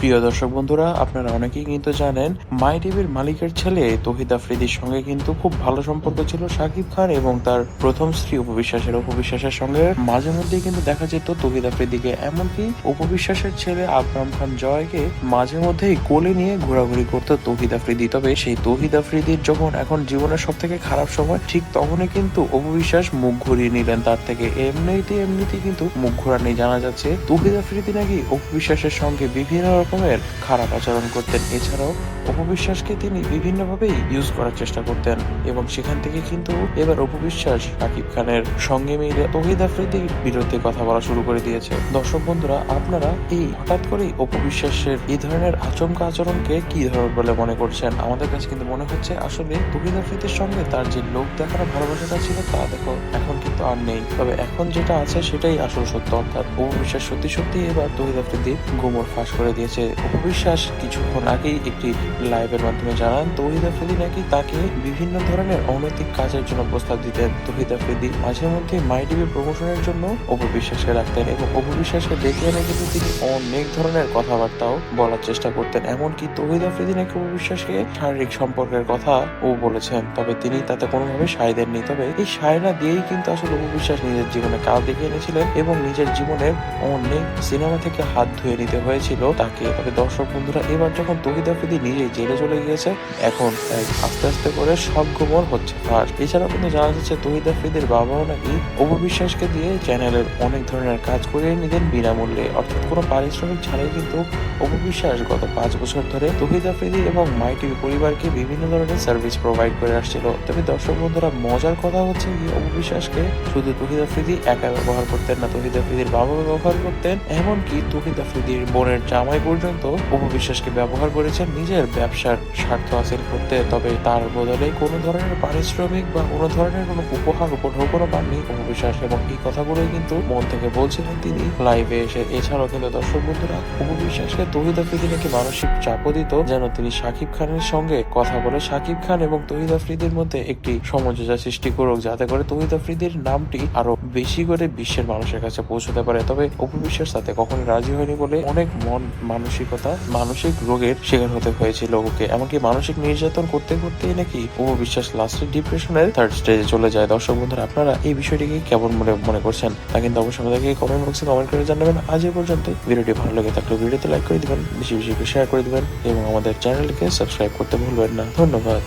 প্রিয় দর্শক বন্ধুরা, আপনারা অনেকেই কিন্তু জানেন মাই টিভির মালিকের ছেলে তহিদ আফ্রিদির সঙ্গে কিন্তু খুব ভালো সম্পর্ক ছিল শাকিব খান এবং তার প্রথম স্ত্রী উপবিশ্বাসের উপবিশ্বাসের সঙ্গে। মাঝে মধ্যেই কিন্তু দেখা যেত তহিদ আফ্রিদিকে, এমনকি উপবিশ্বাসের ছেলে আকরাম খান জয়কে মাঝে মধ্যেই কোলে নিয়ে ঘোরাঘুরি করতো তহিদ আফ্রিদি। তবে সেই তহিদ আফ্রিদির যখন এখন জীবনের সব থেকে খারাপ সময়, ঠিক তখনই কিন্তু উপবিশ্বাস মুখ ঘুরিয়ে নিলেন তার থেকে। এমনিতে এমনিতে কিন্তু মুখ ঘোরা ঘোরানি জানা যাচ্ছে। তহিদ আফ্রিদি নাকি উপবিশ্বাসের সঙ্গে বিভিন্ন রকমের খারাপ আচরণ করতেন। এছাড়াও অপবিশ্বাসকে তিনি বিভিন্নভাবেই ইউজ করার চেষ্টা করতেন এবং সেখান থেকে কিন্তু এবার অপবিশ্বাস আকিব খানের সঙ্গে মিলে তহিদ আফ্রিদির বিরুদ্ধে কথা বলা শুরু করে দিয়েছে। দর্শক বন্ধুরা, আপনারা এই হঠাৎ করেই অপবিশ্বাসের এই ধরনের আচমকা আচরণকে কি ধরনের বলে মনে করছেন? আমাদের কাছে কিন্তু মনে হচ্ছে আসলে তহিদ আফ্রিদির সঙ্গে তার যে লোক দেখানো ভালোবাসাটা ছিল তা দেখো, এখন কিন্তু আর নেই। তবে এখন যেটা আছে সেটাই আসল সত্য, অর্থাৎ অপবিশ্বাস সত্যি সত্যি এবার তহিদ আফ্রিদি গোমর ফাঁস করে দিয়েছে। অপবিশ্বাস কিছুক্ষণ আগেই একটি লাইভের মাধ্যমে জানান, তহিদ আফ্রিদি নাকি তাকে বিভিন্ন ধরনের অনৈতিক কাজের জন্য প্রস্তাব দিতেন। তহিদ আফ্রিদি মাঝে মধ্যে মাই টিভি প্রমোশনের জন্য অপবিশ্বাসকে রাখতেন এবং অপবিশ্বাসকে দেখে এনে কিন্তু তিনি অনেক ধরনের কথাবার্তাও বলার চেষ্টা করতেন। এমনকি তহিদ আফ্রিদি নাকি অপবিশ্বাসকে শারীরিক সম্পর্কের কথা ও বলেছেন, তবে তিনি তাতে কোনোভাবে সায় দেননি। তবে এই সায় না দিয়েই কিন্তু আসলে অপবিশ্বাস নিজের জীবনে কাল দেখে এনেছিলেন এবং নিজের জীবনের অনেক সিনেমা থেকে হাত ধুয়ে নিতে হয়েছিল তাকে। তবে দর্শক বন্ধুরা, এবার যখন তহিদ নিজেই জেলে চলে গিয়েছে, এখন আস্তে আস্তে করে সব গোমর হচ্ছে। ফাঁস এছাড়াও কিন্তু জানা যাচ্ছে, তহিদ বাবাও নাকি অপবিশ্বাসকে দিয়ে চ্যানেলের অনেক ধরনের কাজ করিয়ে নিতেন বিনামূল্যে। অর্থাৎ কোনো পারিশ্রমিক ছাড়াই কিন্তু অপবিশ্বাস গত পাঁচ বছর ধরে তহিদ আফ্রিদি এবং মাই পরিবারকে বিভিন্ন ধরনের সার্ভিস প্রোভাইড করে আসছিল। তবে দর্শক বন্ধুরা, মজার কথা হচ্ছে কি, অপবিশ্বাসকে শুধু তহিদ আফ্রিদি একা ব্যবহার করতেন না, তহিদ আফ্রিদির বাবা ব্যবহার করতেন। এমনকি তহিদ আফ্রিদির বোনের জামাই পর্যন্ত অপবিশ্বাসকে ব্যবহার করেছেন নিজের ব্যবসার স্বার্থ হাসিল করতে। তবে তার বদলে কোনো ধরনের পারিশ্রমিক বা কোনো ধরনের কোনো উপহার উপঢৌ কোনো পাননি অপবিশ্বাস এবং এই কথাগুলোই কিন্তু মন থেকে বলছিলেন তিনি লাইভে এসে। এছাড়াও কিন্তু দর্শক বন্ধুরা অপবিশ্বাসকে তহিদ আফ্রিদি নাকি মানসিক চাপও দিত, যেন তিনি শাকিব খানের সঙ্গে কথা বলে শাকিব খান এবং তহিদ আফ্রিদির মধ্যে একটি সমঝোতা সৃষ্টি করুক, যাতে করে তহিদ আফ্রিদির নামটি আরও বেশি করে বিশ্বের মানুষের কাছে পৌঁছতে পারে। তবে অপবিশ্বাস তাতে কখনো রাজি হয়নি বলে অনেক মন মানসিকতা, মানসিক রোগের শিকার হতে হয়েছিল ওকে। এমনকি মানসিক নির্যাতন করতে করতেই নাকি ও বিশ্বাস লাস্টে ডিপ্রেশনের থার্ড স্টেজে চলে যায়। দর্শক বন্ধুরা, আপনারা এই বিষয়টিকে কেমন মনে মনে করছেন? তা কিন্তু অবশ্যই আমাদেরকে কমেন্ট বক্সে কমেন্ট করে জানাবেন। আজ এ পর্যন্ত ভিডিওটি ভালো লেগে থাকলে ভিডিওতে লাইক করে দিবেন, বেশি বেশি শেয়ার করে দিবেন এবং আমাদের চ্যানেলকে সাবস্ক্রাইব করতে ভুলবেন না। ধন্যবাদ।